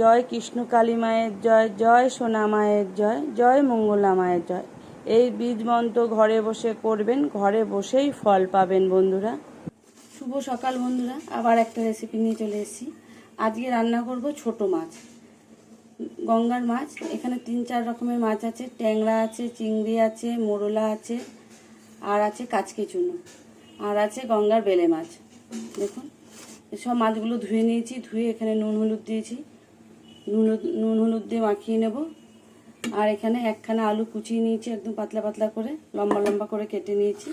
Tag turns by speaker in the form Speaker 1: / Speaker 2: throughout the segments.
Speaker 1: জয় কৃষ্ণ কালী মায়ের জয় জয় সোনা মায়ের জয় জয় মঙ্গলা মায়ের জয়। এই বীজ মন্ত্র ঘরে বসে করবেন, ঘরে বসেই ফল পাবেন বন্ধুরা। শুভ সকাল বন্ধুরা, আবার একটা রেসিপি নিয়ে চলে এসেছি। আজকে রান্না করব ছোট মাছ, গঙ্গার মাছ। এখানে তিন চার রকমের মাছ আছে, ট্যাংরা আছে, চিংড়ি আছে, মোরলা আছে, আর আছে কাচকি চুনো, আর আছে গঙ্গার বেলে মাছ। দেখুন সব মাছগুলো ধুয়ে নিয়েছি, ধুয়ে এখানে নুন হলুদ দিয়েছি। নুন নুন হলুদ দিয়ে মাখিয়ে নেব। আর এখানে একখানা আলু কুচিয়ে নিয়েছি একদম পাতলা পাতলা করে, লম্বা লম্বা করে কেটে নিয়েছি।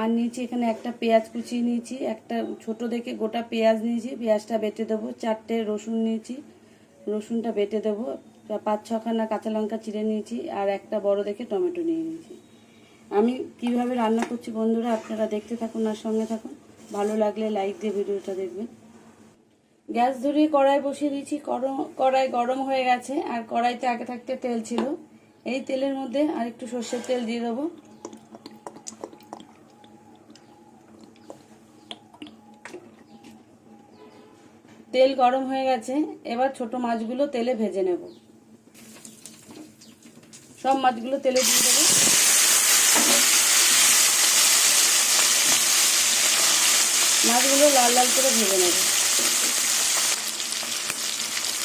Speaker 1: আর নিয়েছি এখানে একটা পেঁয়াজ কুচিয়ে নিয়েছি, একটা ছোট দেখে গোটা পেঁয়াজ নিয়েছি, পেঁয়াজটা বেটে দেবো, চারটে রসুন নিয়েছি। রসুনটা বেটে দেবো, পাঁচ ছখানা কাঁচা লঙ্কা চিড়ে নিয়েছি, আর একটা বড় দেখে টমেটো নিয়ে নিয়েছি। আমি কীভাবে রান্না করছি বন্ধুরা, আপনারা দেখতে থাকুন আর সঙ্গে থাকুন। ভালো লাগলে লাইক দিয়ে ভিডিওটা দেখবেন। গ্যাস ধরিয়ে কড়াই বসিয়ে দিয়েছি। কড়াই গরম হয়ে গেছে, আর কড়াইতে আগে থাকতে তেল ছিল। এই তেলের মধ্যে আর একটু সর্ষের তেল দিয়ে দেবো। তেল গরম হয়ে গেছে, এবার ছোট মাছগুলো তেলে ভেজে নেব। সব মাছগুলো তেলে দিয়ে দেবো। মাছগুলো লাল লাল করে ভেজে নেব।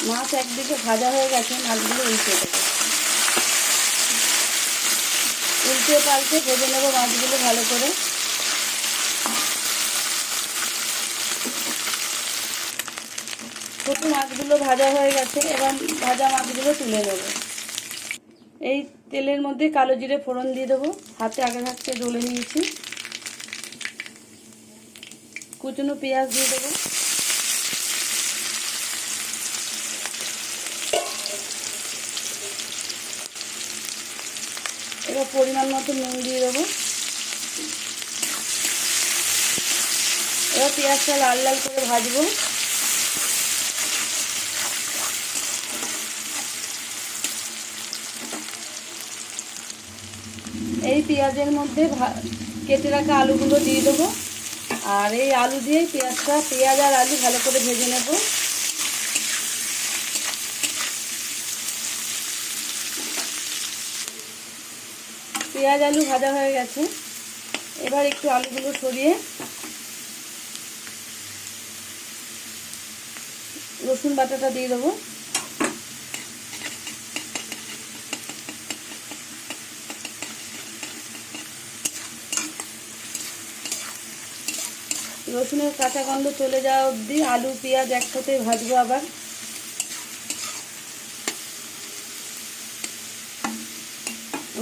Speaker 1: মাছ একদিকে ভাজা হয়ে গেছে, মাছগুলো উল্টে দেবো। উল্টে পাল্টে ভেজে নেব মাছগুলো ভালো করে। ছোট মাছগুলো ভাজা হয়ে গেছে, এবার ভাজা মাছগুলো তুলে নেব। এই তেলের মধ্যে কালো জিরে ফোড়ন দিয়ে দেবো, হাতে আগে থাকতে ডলে নিয়েছি। কুচনো পেঁয়াজ দিয়ে দেবো। পরিমাণ মতো নুন দিয়ে দেবো। এবার পেঁয়াজটা লাল লাল করে ভাজবো। এই পেঁয়াজের মধ্যে কেটে রাখা আলুগুলো দিয়ে দেবো। আর এই আলু দিয়ে পেঁয়াজটা, পেঁয়াজ আর আলু ভালো করে ভেজে নেব। পেঁয়াজ আলু ভাজা হয়ে গেছে। এবার একটু আলুগুলো সরিয়ে রসুন বাটাটা দিয়ে দেবো। রসুনের কাঁচা গন্ধ চলে যাওয়া অবধি আলু, পেঁয়াজ একসাথে ভাজবো আবার।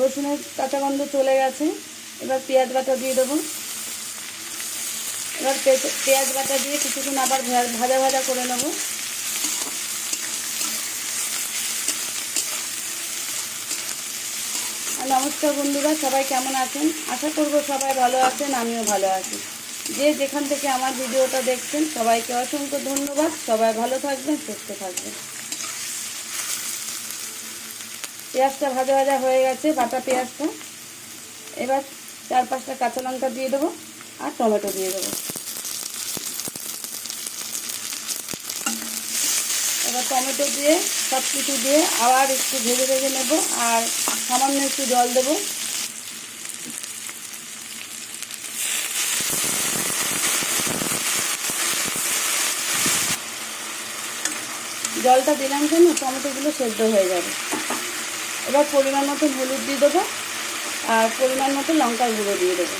Speaker 1: রসুনের কাঁচা গন্ধ চলে গেছে। এবার পেঁয়াজ বাটা দিয়ে দেবো। এবার পেঁয়াজ বাটা দিয়ে কিছুক্ষণ আবার ভাজা ভাজা করে নেব। নমস্কার বন্ধুরা, সবাই কেমন আছেন? আশা করব সবাই ভালো আছেন, আমিও ভালো আছি। যে যেখান থেকে আমার ভিডিওটা দেখছেন, সবাইকে অসংখ্য ধন্যবাদ। সবাই ভালো থাকবেন, সুস্থ থাকবেন। পেঁয়াজটা ভাজা ভাজা হয়ে গেছে, বাটা পেঁয়াজটা এবার চার পাঁচটা কাঁচা লঙ্কা দিয়ে দেবো আর টমেটো দিয়ে দেবো। এবার টমেটো দিয়ে সব কিছু দিয়ে আবার একটু ভেজে ভেজে নেব আর সামান্য একটু জল দেবো। জলটা দিলাম কেন? টমেটোগুলো সেদ্ধ হয়ে যাবে। এবার পরিমাণ মতো হলুদ দিয়ে দেবো আর পরিমাণ মতো লঙ্কার গুঁড়ো দিয়ে দেবো।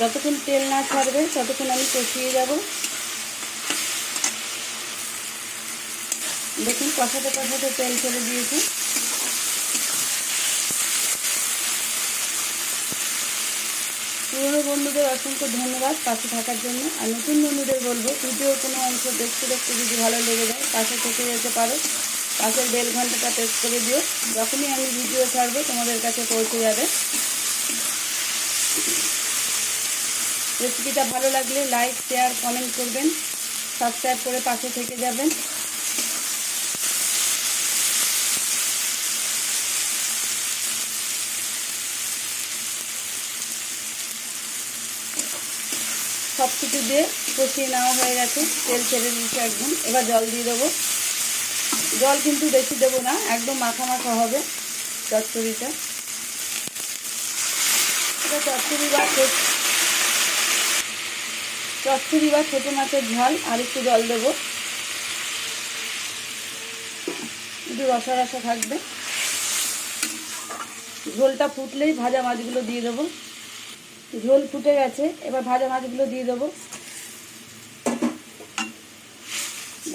Speaker 1: যতক্ষণ তেল না ছাড়বে, ততক্ষণ আমি কষিয়ে যাব। দেখুন, কষাতে কষাতে তেল ছেড়ে দিয়েছে। পুরনো বন্ধুদের অসংখ্য ধন্যবাদ পাশে থাকার জন্য। আর নতুন বন্ধুদের বলব ভিডিও কোনো অংশ দেখতে দেখতে যদি ভালো লেগে যায়, পাশে থেকে যেতে পারো। পাশের বেল ঘন্টাটা প্রেস করে দিও। যখনই আমি ভিডিও ছাড়বো, তোমাদের কাছে পৌঁছে যাবে। রেসিপিটা ভালো লাগলে লাইক শেয়ার কমেন্ট করবেন। সাবস্ক্রাইব করে পাশে থেকে যাবেন। সব কিছু দিয়ে কষিয়ে নেওয়া হয়ে গেছে। তেল ছেড়ে দিয়েছে একদম। এবার জল দিয়ে দেবো। জল কিন্তু বেশি দেবো না, একদম মাখা মাখা হবে চচ্চড়িটা। এটা চচ্চড়ি বা চচ্চড়ি বা ছোটো মাছের ঝাল, আর একটু জল দেবো। একটু রসা রসা থাকবে। ঝোলটা ফুটলেই ভাজা মাছগুলো দিয়ে দেবো। ঝোল ফুটে গেছে, এবার ভাজা মাছগুলো দিয়ে দেবো।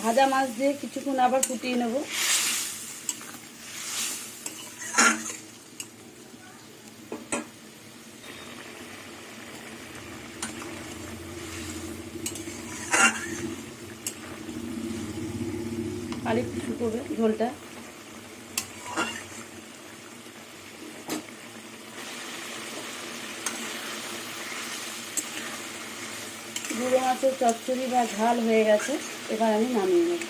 Speaker 1: ভাজা মাছ দিয়ে কিছুক্ষণ আবার ফুটিয়ে নেব। আর একটু শুকোবে ঝোলটা গুঁড়ো মাছের চচ্চড়ি বা ঝাল হয়ে গেছে এবার আমি নামিয়ে নেব।